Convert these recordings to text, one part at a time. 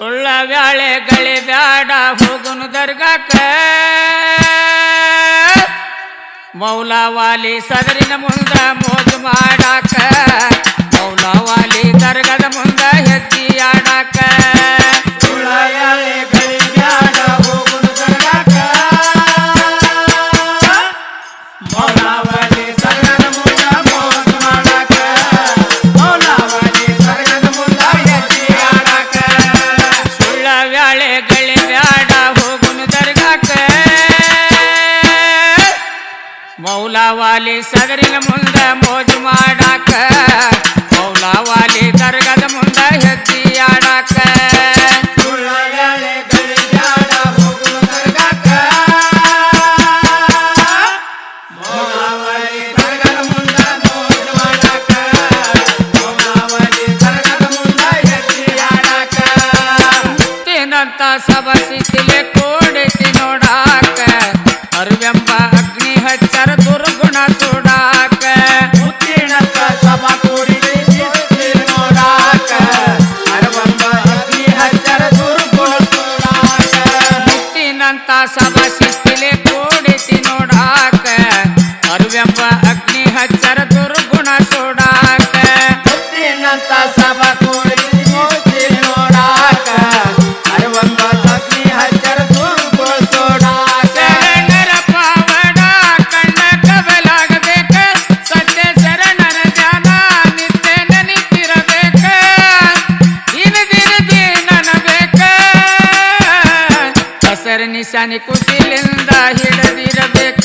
ಸುಳ್ಳ ಬ್ಯಾಳೆ ಗಳಿ ಬ್ಯಾಡ ಹೋಗುನು ದರ್ಗಾಕ ಮೌಲಾವಾಲಿ ಸದರಿನ ಮುಂದ ಮೋಜು ಮಾಡಾಕ. ಮೌಲಾವಾಲಿ ದರ್ಗದ ಮುಂದೆ ಸಗರಿನ ಮುಂದ ಮೋಜು ಮಾಡಾಕ ಮೌಲಾವಾಲಿ ದರ್ಗದ ಮುಂದ ಹೆಜ್ಜಿ ಆಡಾಕ. ಸಬಸಿಲೆ ಎಂಬ ಅಗ್ನಿ ಹಚ್ಚರ ದುರ್ಗುಣ ಸುಡಾಕ ಹುಟ್ಟಿನಂತ ಸಭ ಕೂಡಿ ನೋಡಾಕ. ಅರವತ್ತೊಂದು ಅಗ್ನಿ ಹಚ್ಚರ ದುರ್ಗುಣ ಸುಡಾಕ ನರ ಪಾವಡ ಕಣ್ಣ ಕಬಲಾಗಬೇಕ ಸತ್ಯ ಶರಣರ ಧ್ಯಾನ ನಿತ್ಯ ನೆನಪಿರಬೇಕ. ದಿನ ದಿನ ದಿನ ಬೇಕ ಹಸರ ನಿಶಾನಿ ಕುಸಿಲಿಂದ ಹಿಡಿದಿರಬೇಕ.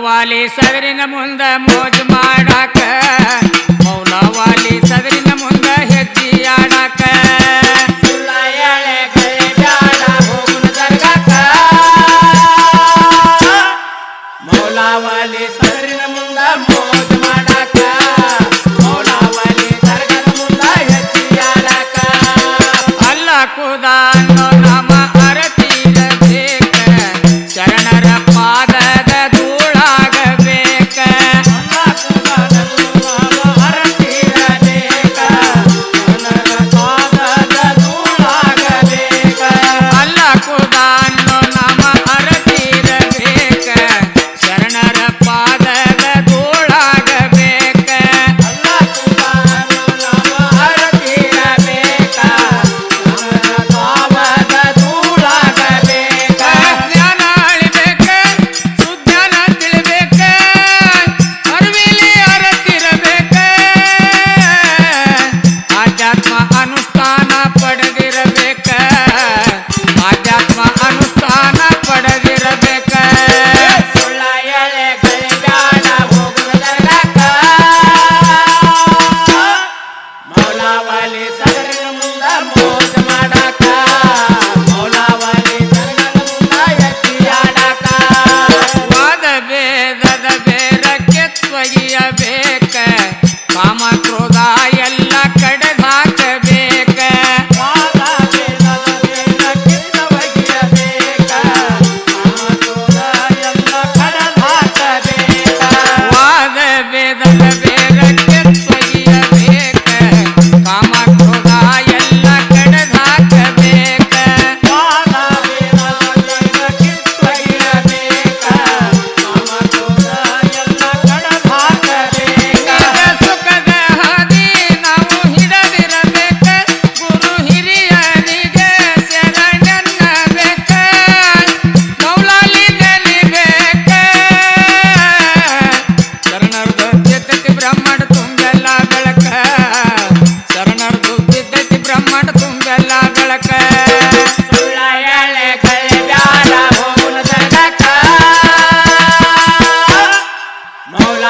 ಮೌಲವಾಲಿ ಸವರಿನ ಮುಂದೆ ಮೋಜು ಮಾಡಾಕ ಮೌಲಾವಾಲಿ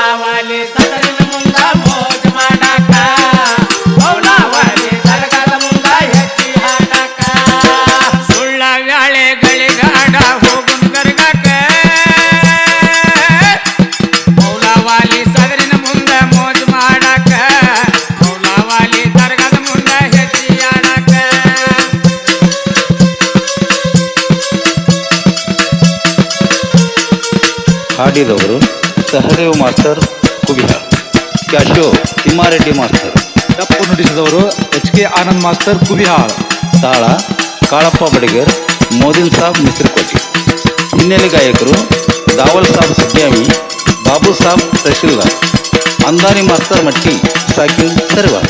ಮೌಲಾವಾಲಿ ಸದರಿನ ಮುಂದ ಮೋಜ ಮಾಡಾಕ. ಮೌಲಾವಾಲಿ ದರ್ಗಾದ ಮುಂದ ಹೆಚ್ಚಿ ಹಾಡಾಕ. ಸುಳ್ಳ ಗಾಳೆ ಗಳಿಗಾಡ ಹೋಗುನ್ ಗರ್ಗಾಕ. ಮೌಲಾವಾಲಿ ಸದರಿನ ಮುಂದ ಮೋಜ ಮಾಡಾಕ. ಮೌಲಾವಾಲಿ ದರ್ಗಾದ ಮುಂದ ಹೆಚ್ಚಿ ಹಾಡಾಕ. ಹಾಡಿದವರು ಸಹದೇವ್ ಮಾಸ್ತರ್ ಕುಬಿಹಾಳ್ ಕ್ಯಾಶೋ ತಿಮ್ಮಾರೆಡ್ಡಿ ಮಾಸ್ತರ್ ಡಪ್ಪು ನುಡಿಸಿದವರು H K Anand master Kubihal ತಾಳ ಕಾಳಪ್ಪ ಬಡಿಗರ್ ಮೋದಿನ್ ಸಾಬ್ ಮಿಸ್ರಿಕೋಟಿ ಹಿನ್ನೆಲೆ ಗಾಯಕರು ದಾವಲ್ ಸಾಬ್ ಸಿದ್ಯಾಮಿ ಬಾಬು ಸಾಬ್ ತಹಶೀಲ್ದಾರ್. ಅಂದಾನಿ ಮಾಸ್ತರ್ ಮಟ್ಟಿ ಸಾಕಿನ್ ಸರ್ವಾರ್.